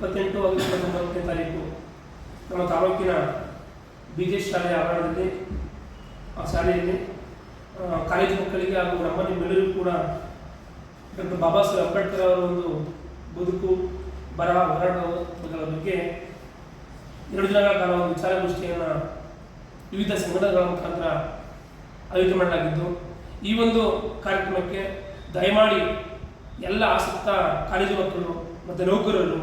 ಇಪ್ಪತ್ತೆಂಟು ಆಗಸ್ಟ್ ಹತ್ತೊಂಬತ್ತನೇ ತಾರೀಕು ನಮ್ಮ ತಾಲೂಕಿನ ಬಿ ಜೆ ಶಾಲೆಯ ಆವರಣದಲ್ಲಿ, ಆ ಶಾಲೆಯಲ್ಲಿ ಕಾಲೇಜು ಮಕ್ಕಳಿಗೆ ಹಾಗೂ ನಮ್ಮಲ್ಲಿ ಬೆಳೆಯಲು ಕೂಡ ಡಾಕ್ಟರ್ ಬಾಬಾ ಸಾಹೇಬ್ ಅಂಬೇಡ್ಕರ್ ಅವರ ಒಂದು ಬದುಕು, ಬರಹ ಹೋರಾಟಗಳ ಬಗ್ಗೆ ಎರಡು ದಿನಗಳ ಕಾಲ ಒಂದು ವಿಚಾರಗೋಷ್ಠಿಯನ್ನು ವಿವಿಧ ಸಂಘಟನೆಗಳ ಮುಖಾಂತರ ಆಯೋಜನೆ ಮಾಡಲಾಗಿದ್ದು, ಈ ಒಂದು ಕಾರ್ಯಕ್ರಮಕ್ಕೆ ದಯಮಾಡಿ ಎಲ್ಲ ಆಸಕ್ತ ಕಾಲೇಜು ಮಕ್ಕಳು ಮತ್ತು ನೌಕರರು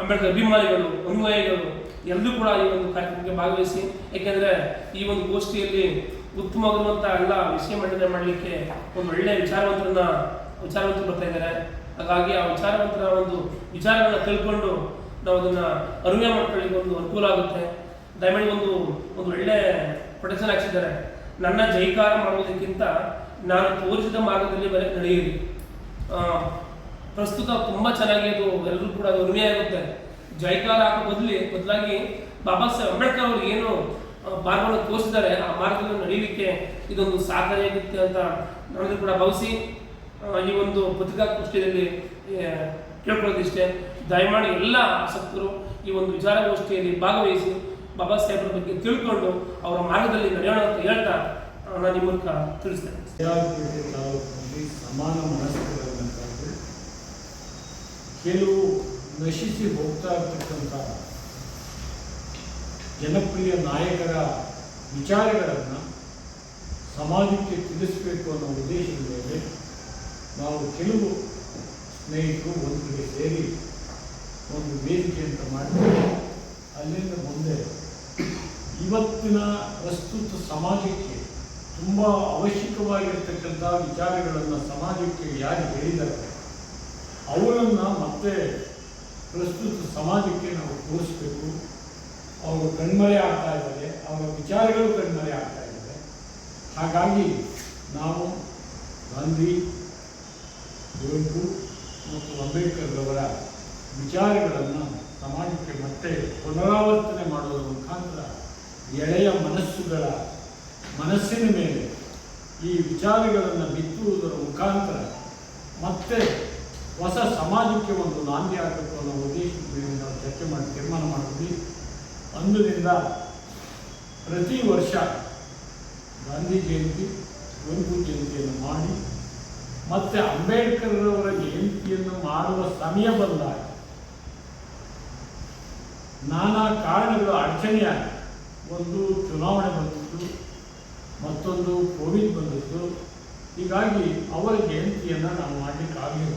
ಅಂಬೇಡ್ಕರ್ ಅಭಿಮಾನಿಗಳು ಅನುಯಾಯಿಗಳು ಎಲ್ಲರೂ ಕೂಡ ಈ ಒಂದು ಕಾರ್ಯಕ್ರಮಕ್ಕೆ ಭಾಗವಹಿಸಿ. ಏಕೆಂದರೆ ಈ ಒಂದು ಗೋಷ್ಠಿಯಲ್ಲಿ ಉತ್ತಮವಾಗಿರುವಂಥ ಎಲ್ಲ ವಿಷಯ ಮಂಡನೆ ಮಾಡಲಿಕ್ಕೆ ಒಂದು ಒಳ್ಳೆಯ ವಿಚಾರವಂತರನ್ನ ವಿಚಾರವಂತರು ಬರ್ತಾ ಇದ್ದಾರೆ. ಹಾಗಾಗಿ ಆ ವಿಚಾರವಂತರ ಒಂದು ವಿಚಾರಗಳನ್ನ ತಿಳ್ಕೊಂಡು ನಾವು ಅದನ್ನ ಅನುಯಾಯ ಮಾಡ್ಕೊಳ್ಳಿಕ್ಕೆ ಒಂದು ಅನುಕೂಲ ಆಗುತ್ತೆ. ದಯಮಾಡಿ ಒಂದು ಒಂದು ಒಳ್ಳೆ ಪ್ರೊಟೆಕ್ಷನ್ ಹಾಕ್ಸಿದ್ದಾರೆ. ನನ್ನ ಜೈಕಾರ ಮಾಡುವುದಕ್ಕಿಂತ ನಾನು ತೋರಿಸಿದ ಮಾರ್ಗದಲ್ಲಿ ಬರೀ ನಡೆಯಿರಿ. ಪ್ರಸ್ತುತ ತುಂಬ ಚೆನ್ನಾಗಿ ಅದು ಎಲ್ಲರೂ ಕೂಡ ಅನುಯಾಯ ಆಗುತ್ತೆ. ಜೈಕಾರ ಹಾಕೋ ಬದಲಿ, ಬದಲಾಗಿ ಬಾಬಾ ಸಾಹೇಬ್ ಅಂಬೇಡ್ಕರ್ ಅವರು ಏನು ಮಾರ್ಗವನ್ನು ತೋರಿಸಿದ್ದಾರೆ, ಆ ಮಾರ್ಗದಲ್ಲಿ ನಡೀಲಿಕ್ಕೆ ಇದೊಂದು ಸಾಧನೆಯಾಗುತ್ತೆ ಅಂತ ನಾವೆಲ್ಲರೂ ಕೂಡ ಭಾವಿಸಿ ಈ ಒಂದು ಪತ್ರಿಕಾಗೋಷ್ಠಿಯಲ್ಲಿ ಗೋಷ್ಠಿಯಲ್ಲಿ ಕೇಳ್ಕೊಳ್ಳೋದಿಷ್ಟೇ. ದಯಮಾಡಿ ಎಲ್ಲ ಆಸಕ್ತರು ಈ ಒಂದು ವಿಚಾರಗೋಷ್ಠಿಯಲ್ಲಿ ಭಾಗವಹಿಸಿ, ಬಾಬಾ ಸಾಹೇಬ್ರ ಬಗ್ಗೆ ತಿಳ್ಕೊಂಡು ಅವರ ಮಾರ್ಗದಲ್ಲಿ ನಡೆಯೋಣ ಅಂತ ಹೇಳ್ತಾ ನಾನು ಈ ಮೂಲಕ ತಿಳಿಸ್ತೇನೆ ವಿದ್ಯಾರ್ಥಿಗಳ ತಾಲೂಕಿನಲ್ಲಿ ಸಮಾನ ಮನಸ್ಕರನ್ನು ಕರೆದು ಕೆಲವು ನಶಿಸಿ ಹೋಗ್ತಾ ಇರ್ತಕ್ಕಂಥ ಜನಪ್ರಿಯ ನಾಯಕರ ವಿಚಾರಗಳನ್ನು ಸಮಾಜಕ್ಕೆ ತಿಳಿಸಬೇಕು ಅನ್ನೋ ಉದ್ದೇಶದ ಮೇಲೆ ನಾವು ಕೆಲವು ಸ್ನೇಹಿತರು ಒಂದು ಕಡೆ ಸೇರಿ ಒಂದು ವೇದಿಕೆ ಅಂತ ಅಲ್ಲಿಂದ ಮುಂದೆ ಇವತ್ತಿನ ಪ್ರಸ್ತುತ ಸಮಾಜಕ್ಕೆ ತುಂಬ ಅವಶ್ಯಕವಾಗಿರ್ತಕ್ಕಂಥ ವಿಚಾರಗಳನ್ನು ಸಮಾಜಕ್ಕೆ ಯಾರು ಹೇಳಿದ್ದಾರೆ? ಅವರನ್ನು ಮತ್ತೆ ಪ್ರಸ್ತುತ ಸಮಾಜಕ್ಕೆ ನಾವು ತೋರಿಸ್ಬೇಕು. ಅವರು ಕಣ್ಮರೆ ಆಗ್ತಾ ಇದ್ದಾರೆ, ಅವರ ವಿಚಾರಗಳು ಕಣ್ಮರೆ ಆಗ್ತಾ ಇದ್ದಾರೆ. ಹಾಗಾಗಿ ನಾವು ಗಾಂಧಿ ಕುವೆಂಪು ಮತ್ತು ಅಂಬೇಡ್ಕರ್ ಅವರ ವಿಚಾರಗಳನ್ನು ಸಮಾಜಕ್ಕೆ ಮತ್ತೆ ಪುನರಾವರ್ತನೆ ಮಾಡೋದ್ರ ಮುಖಾಂತರ ಎಳೆಯ ಮನಸ್ಸುಗಳ ಮನಸ್ಸಿನ ಮೇಲೆ ಈ ವಿಚಾರಗಳನ್ನು ಬಿತ್ತುವುದರ ಮುಖಾಂತರ ಮತ್ತೆ ಹೊಸ ಸಮಾಜಕ್ಕೆ ಒಂದು ನಾಂದಿ ಆಗಬೇಕು ಅನ್ನೋ ಉದ್ದೇಶದ ಮೇಲೆ ನಾವು ಚರ್ಚೆ ಮಾಡಿ, ತೀರ್ಮಾನ ಮಾಡಿದ್ವಿ. ಅಂದಿನಿಂದ ಪ್ರತಿ ವರ್ಷ ಗಾಂಧಿ ಜಯಂತಿ ಕುವೆಂಪು ಜಯಂತಿಯನ್ನು ಮಾಡಿ, ಮತ್ತೆ ಅಂಬೇಡ್ಕರ್ ಅವರ ಜಯಂತಿಯನ್ನು ಮಾಡುವ ಸಮಯ ಬಂದಾಗ ನಾನಾ ಕಾರಣಗಳು ಅಡಚಣೆಯಾಗಿ ಒಂದು ಚುನಾವಣೆ ಬಂದಿತ್ತು, ಮತ್ತೊಂದು ಕೋವಿಡ್ ಬಂದಿತ್ತು. ಹೀಗಾಗಿ ಅವರ ಜಯಂತಿಯನ್ನು ನಾವು ಮಾಡಲಿಕ್ಕೆ ಆಗಲಿಲ್ಲ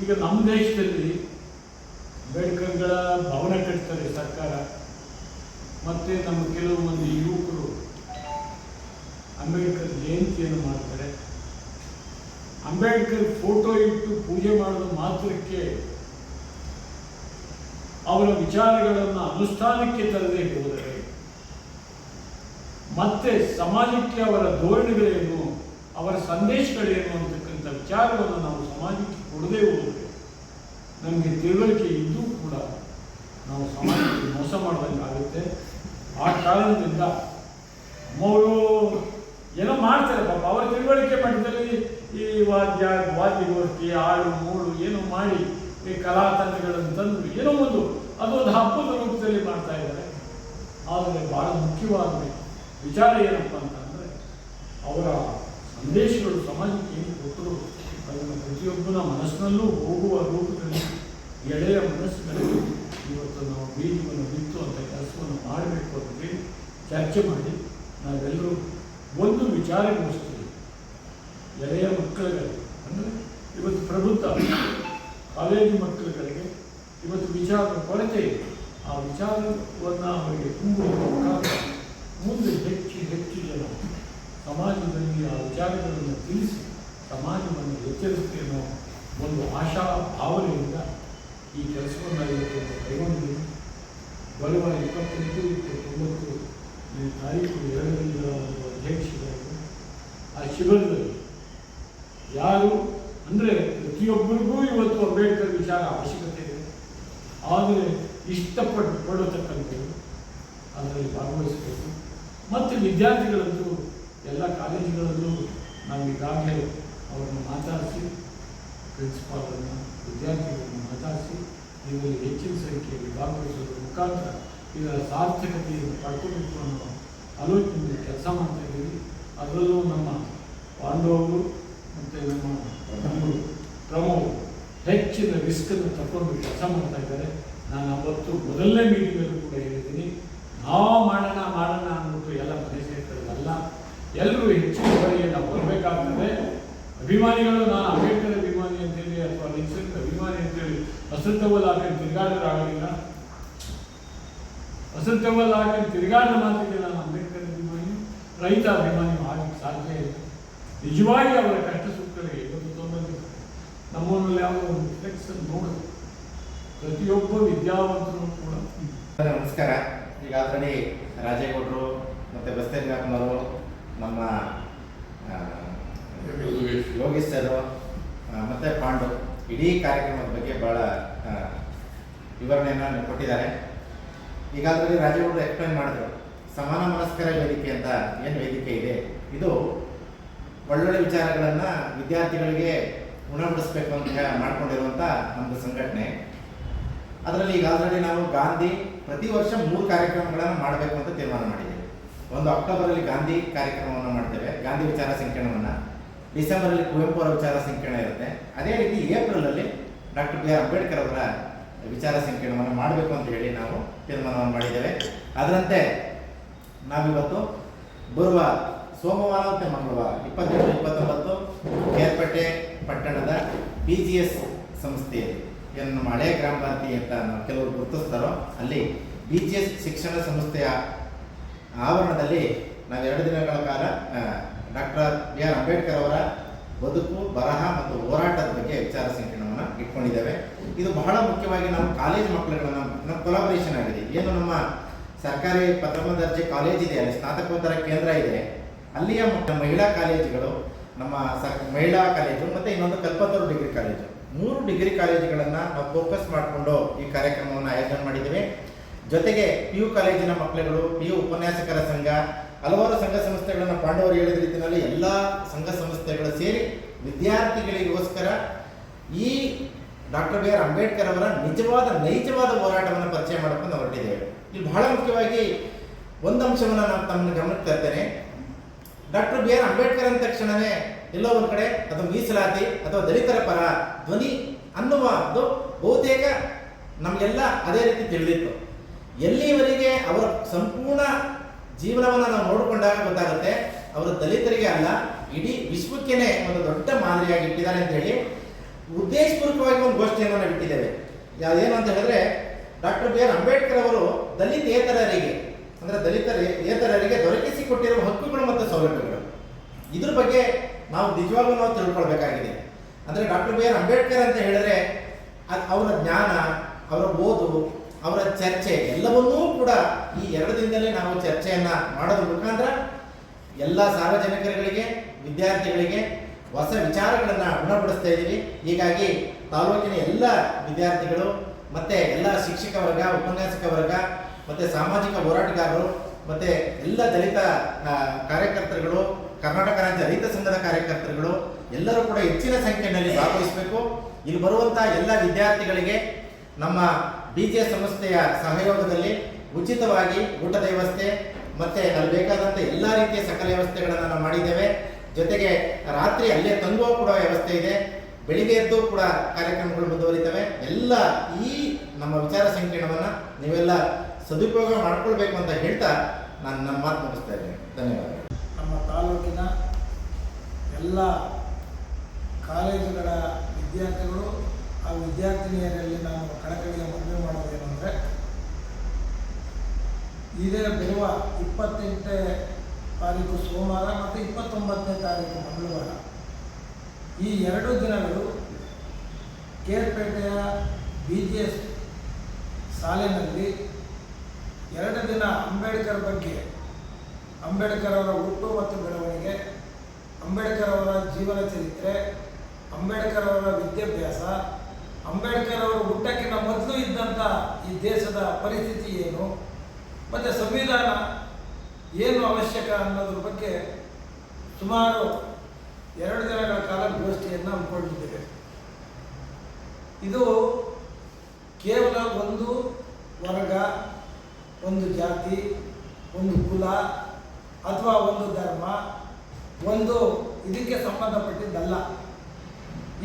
ಈಗ ನಮ್ಮ ದೇಶದಲ್ಲಿ ಅಂಬೇಡ್ಕರ್ಗಳ ಭವನ ಕಟ್ತಾರೆ ಸರ್ಕಾರ. ಮತ್ತು ನಮ್ಮ ಕೆಲವು ಮಂದಿ ಯುವಕರು ಅಂಬೇಡ್ಕರ್ ಜಯಂತಿಯನ್ನು ಮಾಡ್ತಾರೆ. ಅಂಬೇಡ್ಕರ್ ಫೋಟೋ ಇಟ್ಟು ಪೂಜೆ ಮಾಡೋದು ಮಾತ್ರಕ್ಕೆ ಅವರ ವಿಚಾರಗಳನ್ನು ಅನುಷ್ಠಾನಕ್ಕೆ ತರದೇ ಹೋದರೆ, ಮತ್ತೆ ಸಮಾಜಕ್ಕೆ ಅವರ ಧೋರಣೆಗಳೇನು, ಅವರ ಸಂದೇಶಗಳೇನು ಅಂತಕ್ಕಂಥ ವಿಚಾರವನ್ನು ನಾವು ಸಮಾಜಕ್ಕೆ ಕೊಡದೇ ಹೋದರೆ ನಮಗೆ ತಿಳುವಳಿಕೆ ಇದ್ದೂ ಕೂಡ ನಾವು ಸಮಾಜಕ್ಕೆ ಮೋಸ ಆಗುತ್ತೆ. ಆ ಕಾರಣದಿಂದ ಅವರು ಏನೋ ಮಾಡ್ತಾರೆ ಪಾಪ. ಅವರ ತಿಳುವಳಿಕೆ ಮಟ್ಟದಲ್ಲಿ ಈ ವಾದ್ಯ, ವಾದ್ಯಗೋಷ್ಠಿ ಆಳು ಮೂಳು ಏನೋ ಮಾಡಿ ಈ ಕಲಾ ತಂಡಗಳನ್ನು ತಂದು ಏನೋ ಒಂದು ಅದೊಂದು ಹಬ್ಬದ ರೂಪದಲ್ಲಿ ಮಾಡ್ತಾ ಇದ್ದಾರೆ. ಆದರೆ ಬಹಳ ಮುಖ್ಯವಾದ ವಿಚಾರ ಏನಪ್ಪ ಅಂತಂದರೆ ಅವರ ಸಂದೇಶಗಳು ಸಮಾಜಕ್ಕೆ ಏನು ಕೊಟ್ಟರು ಅದನ್ನು ಪ್ರತಿಯೊಬ್ಬನ ಮನಸ್ಸಿನಲ್ಲೂ ಹೋಗುವ ರೂಪದಲ್ಲಿ ಎಳೆಯ ಮನಸ್ಸಿನಲ್ಲಿ ಇವತ್ತು ನಾವು ಬೀಜವನ್ನು ಬಿತ್ತು ಅಂತ ಕೆಲಸವನ್ನು ಮಾಡಬೇಕು ಅಂತ ಚರ್ಚೆ ಮಾಡಿ. ನಾವೆಲ್ಲರೂ ಒಂದು ವಿಚಾರಗೋಷ್ಠಿ ಎಳೆಯ ಮಕ್ಕಳುಗಳಿಗೆ ಅಂದರೆ ಇವತ್ತು ಪ್ರಬುದ್ಧ ಕಾಲೇಜು ಮಕ್ಕಳುಗಳಿಗೆ ಇವತ್ತು ವಿಚಾರದ ಕೊರತೆ ಆ ವಿಚಾರವನ್ನು ಅವರಿಗೆ ತುಂಬುವ ಮುಂದೆ ಹೆಚ್ಚು ಹೆಚ್ಚು ಜನ ಸಮಾಜದಲ್ಲಿ ಆ ವಿಚಾರಗಳನ್ನು ತಿಳಿಸಿ ಸಮಾಜವನ್ನು ಎಚ್ಚರಿಸುತ್ತೆ ಅನ್ನೋ ಒಂದು ಆಶಾ ಭಾವನೆಯಿಂದ ಈ ಕೆಲಸವನ್ನು ಇವತ್ತು ಕೈಗೊಂಡಿದ್ದೀನಿ ಬರುವ ಇಪ್ಪತ್ತೆಂಟು ಇಪ್ಪತ್ತೊಂಬತ್ತು ಈ ತಾರೀಕು ಎರಡರಿಂದ ಒಂದು ಅಧ್ಯಕ್ಷರಾಗಿ ಆ ಶಿಬಿರದಲ್ಲಿ ಯಾರು ಅಂದರೆ ಪ್ರತಿಯೊಬ್ಬರಿಗೂ ಇವತ್ತು ಅಂಬೇಡ್ಕರ್ ವಿಚಾರ ಅವಶ್ಯಕತೆ ಇದೆ. ಆದರೆ ಇಷ್ಟಪಟ್ಟು ಪಡತಕ್ಕಂಥದ್ದು ಅದರಲ್ಲಿ ಭಾಗವಹಿಸಬೇಕು. ಮತ್ತು ವಿದ್ಯಾರ್ಥಿಗಳಂತೂ ಎಲ್ಲ ಕಾಲೇಜುಗಳಲ್ಲೂ ನಾವು ಈಗಾಗಲೇ ಅವರನ್ನು ಮಾತಾಡಿಸಿ ಪ್ರಿನ್ಸಿಪಾಲನ್ನು ವಿದ್ಯಾರ್ಥಿಗಳನ್ನು ಮಾತಾಡಿಸಿ ಇದರಲ್ಲಿ ಹೆಚ್ಚಿನ ಸಂಖ್ಯೆಯಲ್ಲಿ ಭಾಗವಹಿಸೋದ್ರ ಮುಖಾಂತರ ಇದರ ಸಾರ್ಥಕತೆಯನ್ನು ಪಡ್ಕೋಬೇಕು ಅನ್ನೋ ಆಲೋಚನೆಯಲ್ಲಿ ಕೆಲಸ ಮಾಡ್ತಾ ಇದ್ದೀವಿ. ಅದರಲ್ಲೂ ನಮ್ಮ ಪಾಂಡವರು ಮತ್ತು ನಮ್ಮ ತಮ್ಮರು ಕ್ರಮವು ಹೆಚ್ಚಿನ ರಿಸ್ಕನ್ನು ತಗೊಂಡು ಕೆಲಸ ಮಾಡ್ತಾ ಇದ್ದಾರೆ. ನಾನು ಅವತ್ತು ಮೊದಲನೇ ಮೀಟಿಂಗಲ್ಲೂ ಕೂಡ ಹೇಳಿದ್ದೀನಿ. ನಾವು ಮಾಡೋಣ ಮಾಡೋಣ ಅನ್ನೋದು ಎಲ್ಲ ಮನೆ ಸೇರ್ತಾರಲ್ಲ ಎಲ್ಲರೂ ಹೆಚ್ಚಿನ ಬಗೆಗೆ ನಾವು ಬರಬೇಕಾಗ್ತದೆ ಅಭಿಮಾನಿಗಳು, ನಾನು ಅಂಬೇಡ್ಕರ್ ಅಭಿಮಾನಿ ಅಂತೇಳಿ ಅಥವಾ ಲಿಂಕ್ಸನ್ ಅಭಿಮಾನಿ ಅಂತೇಳಿ ಅಸಂತವಲ್ಲ ಹಾಕಿ ತಿರುಗಾಡಿದ್ರೆ ಆಗೋದಿಲ್ಲ. ಅಸಂತವಲ್ಲ ಹಾಕಿ ತಿರುಗಾಡಿದ ಮಾತಿಗೆ ನಾನು ಅಂಬೇಡ್ಕರ್ ಅಭಿಮಾನಿ. ರೈತ ಅಭಿಮಾನಿ ಆಗಕ್ಕೆ ಸಾಧ್ಯ ಇಲ್ಲ. ನಿಜವಾಗಿ ಅವರ ಕಷ್ಟ ಸುಖಗಳಿಗೆ ಇವತ್ತು ತೊಂದರೆ ನಮ್ಮಲ್ಲಿ ಯಾವುದೋ ಒಂದು ಫ್ಲೆಕ್ಸ್ ನೋಡು ಪ್ರತಿಯೊಬ್ಬ ವಿದ್ಯಾವಂತರು ಕೂಡ. ನಮಸ್ಕಾರ. ಈಗ ಅದರಲ್ಲಿ ರಾಜೇಗೌಡರು ಮತ್ತು ಬಸ್ತೇರಿಯಪ್ಪನವರು ನಮ್ಮ ಯೋಗೇಶ್ ಸರ್ ಮತ್ತು ಪಾಂಡು ಇಡೀ ಕಾರ್ಯಕ್ರಮದ ಬಗ್ಗೆ ಆ, ವಿವರಣೆಯನ್ನು ಕೊಟ್ಟಿದ್ದಾರೆ. ಈಗಾಗಲೇ ರಾಜೇಗೌಡರು ಎಕ್ಸ್ಪ್ಲೈನ್ ಮಾಡಿದ್ರು. ಸಮಾನ ಮನಸ್ಕರ ವೇದಿಕೆ ಅಂತ ಏನು ವೇದಿಕೆ ಇದೆ? ಇದು ಒಳ್ಳೊಳ್ಳೆ ವಿಚಾರಗಳನ್ನು ವಿದ್ಯಾರ್ಥಿಗಳಿಗೆ ಉಣಬಡಿಸ್ಬೇಕು ಅಂತ ಮಾಡಿಕೊಂಡಿರುವಂಥ ಒಂದು ಸಂಘಟನೆ. ಅದರಲ್ಲಿ ಈಗ ಆಲ್ರೆಡಿ ನಾವು ಗಾಂಧಿ ಪ್ರತಿ ವರ್ಷ ಮೂರು ಕಾರ್ಯಕ್ರಮಗಳನ್ನು ಮಾಡಬೇಕು ಅಂತ ತೀರ್ಮಾನ ಮಾಡಿದ್ದೇವೆ. ಒಂದು ಅಕ್ಟೋಬರಲ್ಲಿ ಗಾಂಧಿ ಕಾರ್ಯಕ್ರಮವನ್ನು ಮಾಡ್ತೇವೆ ಗಾಂಧಿ ವಿಚಾರ ಸಂಕಿರಣವನ್ನು. ಡಿಸೆಂಬರಲ್ಲಿ ಕುವೆಂಪು ಅವರ ವಿಚಾರ ಸಂಕಿರಣ ಇರುತ್ತೆ. ಅದೇ ರೀತಿ ಏಪ್ರಿಲಲ್ಲಿ ಡಾಕ್ಟರ್ ಬಿ ಆರ್ ಅಂಬೇಡ್ಕರ್ ಅವರ ವಿಚಾರ ಸಂಕಿರಣವನ್ನು ಮಾಡಬೇಕು ಅಂತ ಹೇಳಿ ನಾವು ತೀರ್ಮಾನವನ್ನು ಮಾಡಿದ್ದೇವೆ. ಅದರಂತೆ ನಾವಿವತ್ತು ಬರುವ ಸೋಮವಾರ ಮತ್ತು ಮಂಗಳವಾರ ಇಪ್ಪತ್ತೆಂಟು ಇಪ್ಪತ್ತೊಂಬತ್ತು ಕೇರ್ಪೇಟೆ ಪಟ್ಟಣದ ಪಿ ಜಿ ಎಸ್ ಸಂಸ್ಥೆಯಲ್ಲಿ ಇದನ್ನು ನಮ್ಮ ಹಳೆ ಗ್ರಾಮ ಭಾರತಿ ಅಂತ ನಾವು ಕೆಲವರು ಗುರುತಿಸ್ತಾರೋ, ಅಲ್ಲಿ ಬಿ ಜಿ ಎಸ್ ಶಿಕ್ಷಣ ಸಂಸ್ಥೆಯ ಆವರಣದಲ್ಲಿ ನಾವು ಎರಡು ದಿನಗಳ ಕಾಲ ಡಾಕ್ಟರ್ ಬಿ ಆರ್ ಅಂಬೇಡ್ಕರ್ ಅವರ ಬದುಕು, ಬರಹ ಮತ್ತು ಹೋರಾಟದ ಬಗ್ಗೆ ವಿಚಾರ ಸಂಕಿರಣವನ್ನು ಇಟ್ಕೊಂಡಿದ್ದೇವೆ. ಇದು ಬಹಳ ಮುಖ್ಯವಾಗಿ ನಾವು ಕಾಲೇಜ್ ಮಕ್ಕಳುಗಳನ್ನ ನಮ್ಮ ಕೊಲಾಬರೇಷನ್ ಆಗಿದೆ. ಏನು ನಮ್ಮ ಸರ್ಕಾರಿ ಪ್ರಥಮ ದರ್ಜೆ ಕಾಲೇಜ್ ಇದೆ, ಅಲ್ಲಿ ಸ್ನಾತಕೋತ್ತರ ಕೇಂದ್ರ ಇದೆ, ಅಲ್ಲಿಯ ಮಹಿಳಾ ಕಾಲೇಜುಗಳು, ನಮ್ಮ ಸರ್, ಮಹಿಳಾ ಕಾಲೇಜು ಮತ್ತು ಇನ್ನೊಂದು ಕಲ್ಪತರು ಡಿಗ್ರಿ ಕಾಲೇಜು. ಮೂರು ಡಿಗ್ರಿ ಕಾಲೇಜುಗಳನ್ನು ನಾವು ಫೋಕಸ್ ಮಾಡಿಕೊಂಡು ಈ ಕಾರ್ಯಕ್ರಮವನ್ನು ಆಯೋಜನೆ ಮಾಡಿದ್ದೇವೆ. ಜೊತೆಗೆ ಪಿ ಯು ಕಾಲೇಜಿನ ಮಕ್ಕಳುಗಳು ಪಿ ಯು ಉಪನ್ಯಾಸಕರ ಸಂಘ ಹಲವಾರು ಸಂಘ ಸಂಸ್ಥೆಗಳನ್ನು ಪಾಂಡವರು ಹೇಳಿದ ರೀತಿಯಲ್ಲಿ ಎಲ್ಲ ಸಂಘ ಸಂಸ್ಥೆಗಳು ಸೇರಿ ವಿದ್ಯಾರ್ಥಿಗಳಿಗೋಸ್ಕರ ಈ ಡಾಕ್ಟರ್ ಬಿ ಆರ್ ಅಂಬೇಡ್ಕರ್ ಅವರ ನಿಜವಾದ ನೈಜವಾದ ಹೋರಾಟವನ್ನು ಪರಿಚಯ ಮಾಡಿಕೊಂಡು ಹೊರಟಿದ್ದೇವೆ. ಇಲ್ಲಿ ಬಹಳ ಮುಖ್ಯವಾಗಿ ಒಂದು ಅಂಶವನ್ನು ನಾನು ತಮ್ಮ ಗಮನಕ್ಕೆ ತರ್ತೇನೆ. ಡಾಕ್ಟರ್ ಬಿ ಆರ್ ಅಂಬೇಡ್ಕರ್ ಅಂದ ತಕ್ಷಣವೇ ಎಲ್ಲೋ ಒಂದು ಕಡೆ ಅದು ಮೀಸಲಾತಿ ಅಥವಾ ದಲಿತರ ಪರ ಧ್ವನಿ ಅನ್ನುವ ಅದು ಬಹುತೇಕ ನಮಗೆಲ್ಲ ಅದೇ ರೀತಿ ತಿಳಿದಿತ್ತು. ಎಲ್ಲಿವರೆಗೆ ಅವರ ಸಂಪೂರ್ಣ ಜೀವನವನ್ನು ನಾವು ನೋಡಿಕೊಂಡಾಗ ಗೊತ್ತಾಗುತ್ತೆ, ಅವರು ದಲಿತರಿಗೆ ಅಲ್ಲ, ಇಡೀ ವಿಶ್ವಕ್ಕೇನೆ ಒಂದು ದೊಡ್ಡ ಮಾದರಿಯಾಗಿ ಇಟ್ಟಿದ್ದಾರೆ ಅಂತ ಹೇಳಿ ಉದ್ದೇಶಪೂರ್ವಕವಾಗಿ ಒಂದು ಘೋಷಣೆಯನ್ನು ನಾವು ಇಟ್ಟಿದ್ದೇವೆ. ಯಾವುದೇನು ಅಂತ ಹೇಳಿದ್ರೆ, ಡಾಕ್ಟರ್ ಬಿ ಆರ್ ಅಂಬೇಡ್ಕರ್ ಅವರು ದಲಿತೇತರರಿಗೆ, ಅಂದ್ರೆ ದಲಿತರ, ಏತರರಿಗೆ ದೊರಕಿಸಿಕೊಟ್ಟಿರುವ ಹಕ್ಕುಗಳು ಮತ್ತು ಸೌಲಭ್ಯಗಳು. ಇದ್ರ ಬಗ್ಗೆ ನಾವು ನಿಜವಾಗ್ಲೂ ನಾವು ತಿಳ್ಕೊಳ್ಬೇಕಾಗಿದೆ. ಅಂದ್ರೆ ಡಾಕ್ಟರ್ ಬಿ ಆರ್ ಅಂಬೇಡ್ಕರ್ ಅಂತ ಹೇಳಿದ್ರೆ ಅವರ ಜ್ಞಾನ, ಅವರ ಓದು ಅವರ ಚರ್ಚೆ ಎಲ್ಲವನ್ನೂ ಕೂಡ ಈ ಎರಡು ದಿನದಲ್ಲಿ ನಾವು ಚರ್ಚೆಯನ್ನ ಮಾಡೋದ್ರ ಮುಖಾಂತರ ಎಲ್ಲ ಸಾರ್ವಜನಿಕರುಗಳಿಗೆ, ವಿದ್ಯಾರ್ಥಿಗಳಿಗೆ ಹೊಸ ವಿಚಾರಗಳನ್ನು ಗುಣಪಡಿಸ್ತಾ ಇದ್ದೀವಿ. ಹೀಗಾಗಿ ತಾಲೂಕಿನ ಎಲ್ಲ ವಿದ್ಯಾರ್ಥಿಗಳು ಮತ್ತೆ ಎಲ್ಲ ಶಿಕ್ಷಕ ವರ್ಗ, ಉಪನ್ಯಾಸಕ ವರ್ಗ, ಮತ್ತೆ ಸಾಮಾಜಿಕ ಹೋರಾಟಗಾರರು, ಮತ್ತೆ ಎಲ್ಲ ದಲಿತ ಕಾರ್ಯಕರ್ತರುಗಳು, ಕರ್ನಾಟಕ ರಾಜ್ಯ ರೈತ ಸಂಘದ ಕಾರ್ಯಕರ್ತರುಗಳು ಎಲ್ಲರೂ ಕೂಡ ಹೆಚ್ಚಿನ ಸಂಖ್ಯೆಯಲ್ಲಿ ಭಾಗವಹಿಸಬೇಕು. ಇಲ್ಲಿ ಬರುವಂತಹ ಎಲ್ಲ ವಿದ್ಯಾರ್ಥಿಗಳಿಗೆ ನಮ್ಮ ಬಿ ಜೆ ಸಂಸ್ಥೆಯ ಸಹಯೋಗದಲ್ಲಿ ಉಚಿತವಾಗಿ ಊಟದ ವ್ಯವಸ್ಥೆ ಮತ್ತೆ ಅಲ್ಲಿ ಬೇಕಾದಂಥ ಎಲ್ಲ ರೀತಿಯ ಸಕಲ ವ್ಯವಸ್ಥೆಗಳನ್ನು ನಾವು ಮಾಡಿದ್ದೇವೆ. ಜೊತೆಗೆ ರಾತ್ರಿ ಅಲ್ಲೇ ತಂಗುವ ಕೂಡ ವ್ಯವಸ್ಥೆ ಇದೆ. ಬೆಳಿಗ್ಗೆ ಎದ್ದು ಕೂಡ ಕಾರ್ಯಕ್ರಮಗಳು ಮುಂದುವರಿತವೆ. ಎಲ್ಲ ಈ ನಮ್ಮ ವಿಚಾರ ಸಂಕಿರಣವನ್ನು ನೀವೆಲ್ಲ ಸದುಪಯೋಗ ಮಾಡ್ಕೊಳ್ಬೇಕು ಅಂತ ಹೇಳ್ತಾ ನಾನು ನಮ್ಮ ಮಾತು ಮುಗಿಸ್ತಾ ಇದ್ದೇನೆ. ಧನ್ಯವಾದಗಳು. ನಮ್ಮ ತಾಲೂಕಿನ ಎಲ್ಲ ಕಾಲೇಜುಗಳ ವಿದ್ಯಾರ್ಥಿಗಳು ಆ ವಿದ್ಯಾರ್ಥಿನಿಯರಲ್ಲಿ ನಾನು ಕಳಕಳಿಗೆ ಮನವಿ ಮಾಡೋದೇನೆಂದರೆ ಇದೇ ಬರುವ ಇಪ್ಪತ್ತೆಂಟನೇ ತಾರೀಕು ಸೋಮವಾರ ಮತ್ತು ಇಪ್ಪತ್ತೊಂಬತ್ತನೇ ತಾರೀಕು ಮಂಗಳವಾರ. ಈ ಎರಡು ದಿನಗಳು ಕೇರ್ಪೇಟೆಯ ಬಿ ಜಿ ಎಸ್ ಸಾಲಿನಲ್ಲಿ ಎರಡು ದಿನ ಅಂಬೇಡ್ಕರ್ ಬಗ್ಗೆ, ಅಂಬೇಡ್ಕರ್ ಅವರ ಹುಟ್ಟು ಮತ್ತು ಬೆಳವಣಿಗೆ, ಅಂಬೇಡ್ಕರ್ ಅವರ ಜೀವನ ಚರಿತ್ರೆ, ಅಂಬೇಡ್ಕರ್ ಅವರ ವಿದ್ಯಾಭ್ಯಾಸ, ಅಂಬೇಡ್ಕರ್ ಅವರ ಹುಟ್ಟಕ್ಕಿಂತ ಮೊದಲು ಇದ್ದಂಥ ಈ ದೇಶದ ಪರಿಸ್ಥಿತಿ ಏನು, ಮತ್ತು ಸಂವಿಧಾನ ಏನು ಅವಶ್ಯಕ ಅನ್ನೋದ್ರ ಬಗ್ಗೆ ಸುಮಾರು ಎರಡು ದಿನಗಳ ಕಾಲ ಗೋಷ್ಠಿಯನ್ನು ಹಮ್ಮಿಕೊಂಡಿದ್ದೇವೆ. ಇದು ಕೇವಲ ಒಂದು ವರ್ಗ, ಒಂದು ಜಾತಿ, ಒಂದು ಕುಲ ಅಥವಾ ಒಂದು ಧರ್ಮ, ಒಂದು ಇದಕ್ಕೆ ಸಂಬಂಧಪಟ್ಟಿದ್ದಲ್ಲ.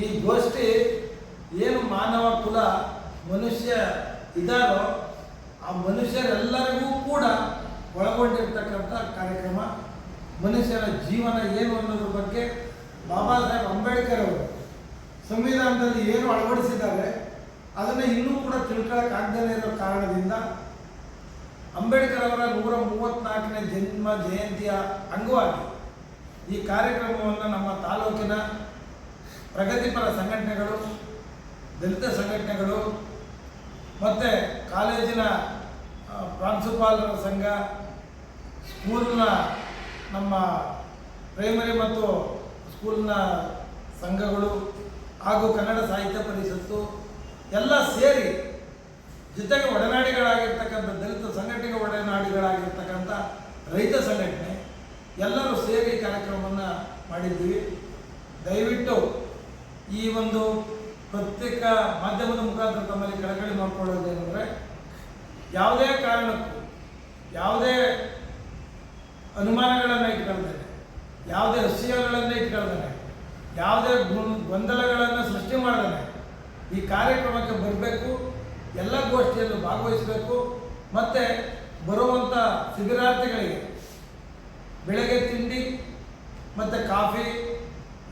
ಈ ಗೋಷ್ಠಿ ಏನು ಮಾನವ ಕುಲ ಮನುಷ್ಯ ಇದಾರೋ ಆ ಮನುಷ್ಯರೆಲ್ಲರಿಗೂ ಕೂಡ ಒಳಗೊಂಡಿರ್ತಕ್ಕಂಥ ಕಾರ್ಯಕ್ರಮ, ಮನುಷ್ಯನ ಜೀವನ ಏನು ಅನ್ನೋದ್ರ ಬಗ್ಗೆ ಬಾಬಾ ಸಾಹೇಬ್ ಅಂಬೇಡ್ಕರ್ ಅವರು ಸಂವಿಧಾನದಲ್ಲಿ ಏನು ಅಳವಡಿಸಿದ್ದಾರೆ, ಅದನ್ನು ಇನ್ನೂ ಕೂಡ ತಿಳ್ಕೊಳಕ್ಕಾಗದೇ ಇರೋ ಕಾರಣದಿಂದ ಅಂಬೇಡ್ಕರ್ ಅವರ ನೂರ ಮೂವತ್ತ್ನಾಲ್ಕನೇ ಜನ್ಮ ಜಯಂತಿಯ ಅಂಗವಾಗಿ ಈ ಕಾರ್ಯಕ್ರಮವನ್ನು ನಮ್ಮ ತಾಲೂಕಿನ ಪ್ರಗತಿಪರ ಸಂಘಟನೆಗಳು, ದಲಿತ ಸಂಘಟನೆಗಳು ಮತ್ತು ಕಾಲೇಜಿನ ಪ್ರಾಂಶುಪಾಲರ ಸಂಘ ಸ್ಕೂಲ್ನ ನಮ್ಮ ಪ್ರೈಮರಿ ಮತ್ತು ಸ್ಕೂಲ್ನ ಸಂಘಗಳು ಹಾಗೂ ಕನ್ನಡ ಸಾಹಿತ್ಯ ಪರಿಷತ್ತು ಎಲ್ಲ ಸೇರಿ ಜೊತೆಗೆ ಒಡನಾಡಿಗಳಾಗಿರ್ತಕ್ಕಂಥ ದಲಿತ ಸಂಘಟನೆಗೆ ಒಡನಾಡಿಗಳಾಗಿರ್ತಕ್ಕಂಥ ರೈತ ಸಂಘಟನೆ, ಎಲ್ಲರೂ ಸೇರಿ ಕಾರ್ಯಕ್ರಮವನ್ನು ಮಾಡಿದ್ದೀವಿ. ದಯವಿಟ್ಟು ಈ ಒಂದು ಪ್ರತ್ಯೇಕ ಮಾಧ್ಯಮದ ಮುಖಾಂತರ ತಮ್ಮಲ್ಲಿ ಕಳಕಳಿ ಮಾಡಿಕೊಳ್ಳೋದೇನೆಂದರೆ, ಯಾವುದೇ ಕಾರಣಕ್ಕೂ, ಯಾವುದೇ ಅನುಮಾನಗಳನ್ನು ಇಟ್ಕೊಳ್ತಾರೆ. ಯಾವುದೇ ರಹಸ್ಯಗಳನ್ನು ಇಟ್ಕೊಳ್ತಾನೆ ಯಾವುದೇ ಗೊಂದ್- ಗೊಂದಲಗಳನ್ನು ಸೃಷ್ಟಿ ಮಾಡ್ತಾನೆ ಈ ಕಾರ್ಯಕ್ರಮಕ್ಕೆ ಬರಬೇಕು, ಎಲ್ಲ ಗೋಷ್ಠಿಯಲ್ಲೂ ಭಾಗವಹಿಸಬೇಕು, ಮತ್ತು ಬರುವಂಥ ಶಿಬಿರಾರ್ಥಿಗಳಿಗೆ ಬೆಳಗ್ಗೆ ತಿಂಡಿ, ಮತ್ತು ಕಾಫಿ,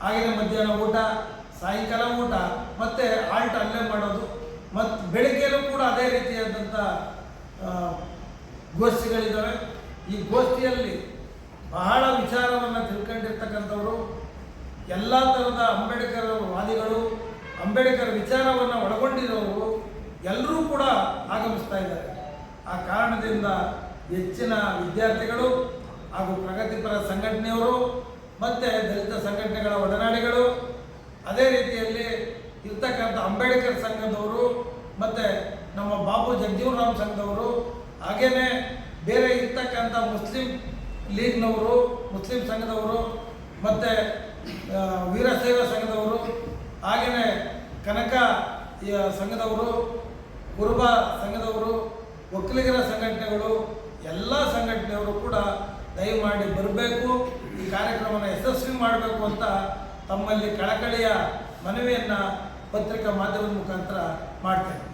ಆಗಿನ ಮಧ್ಯಾಹ್ನ ಊಟ, ಸಾಯಂಕಾಲ ಊಟ, ಮತ್ತು ಆಲ್ಟ್ ಅಲ್ಲೇ ಮಾಡೋದು ಮತ್ತು ಬೆಳಿಗ್ಗೆಯೂ ಕೂಡ ಅದೇ ರೀತಿಯಾದಂಥ ಗೋಷ್ಠಿಗಳಿದ್ದಾವೆ ಈ ಗೋಷ್ಠಿಯಲ್ಲಿ ಬಹಳ ವಿಚಾರವನ್ನು ತಿಳ್ಕೊಂಡಿರ್ತಕ್ಕಂಥವರು, ಎಲ್ಲ ಥರದ ಅಂಬೇಡ್ಕರ್ ವಾದಿಗಳು, ಅಂಬೇಡ್ಕರ್ ವಿಚಾರವನ್ನು ಒಳಗೊಂಡಿರೋರು ಎಲ್ಲರೂ ಕೂಡ ಆಗಮಿಸ್ತಾ ಇದ್ದಾರೆ. ಆ ಕಾರಣದಿಂದ ಹೆಚ್ಚಿನ ವಿದ್ಯಾರ್ಥಿಗಳು ಹಾಗೂ ಪ್ರಗತಿಪರ ಸಂಘಟನೆಯವರು ಮತ್ತು ದಲಿತ ಸಂಘಟನೆಗಳ ಒಡನಾಡಿಗಳು, ಅದೇ ರೀತಿಯಲ್ಲಿ ಇರ್ತಕ್ಕಂಥ ಅಂಬೇಡ್ಕರ್ ಸಂಘದವರು ಮತ್ತು ನಮ್ಮ ಬಾಬು ಜಗಜೀವನರಾಮ್ ಸಂಘದವರು ಹಾಗೆಯೇ ಬೇರೆ ಇರ್ತಕ್ಕಂಥ ಮುಸ್ಲಿಂ ಲೀಗ್ನವರು, ಮುಸ್ಲಿಂ ಸಂಘದವರು, ಮತ್ತು ವೀರಶೈವ ಸಂಘದವರು ಹಾಗೆಯೇ ಕನಕ ಸಂಘದವರು, ಕುರುಬ ಸಂಘದವರು, ಒಕ್ಕಲಿಗರ ಸಂಘಟನೆಗಳು, ಎಲ್ಲ ಸಂಘಟನೆಯವರು ಕೂಡ ದಯಮಾಡಿ ಬರಬೇಕು, ಈ ಕಾರ್ಯಕ್ರಮನ ಯಶಸ್ವಿ ಮಾಡಬೇಕು ಅಂತ ತಮ್ಮಲ್ಲಿ ಕಳಕಳಿಯ ಮನವಿಯನ್ನು ಪತ್ರಿಕಾ ಮಾಧ್ಯಮದ ಮುಖಾಂತರ ಮಾಡ್ತೇನೆ.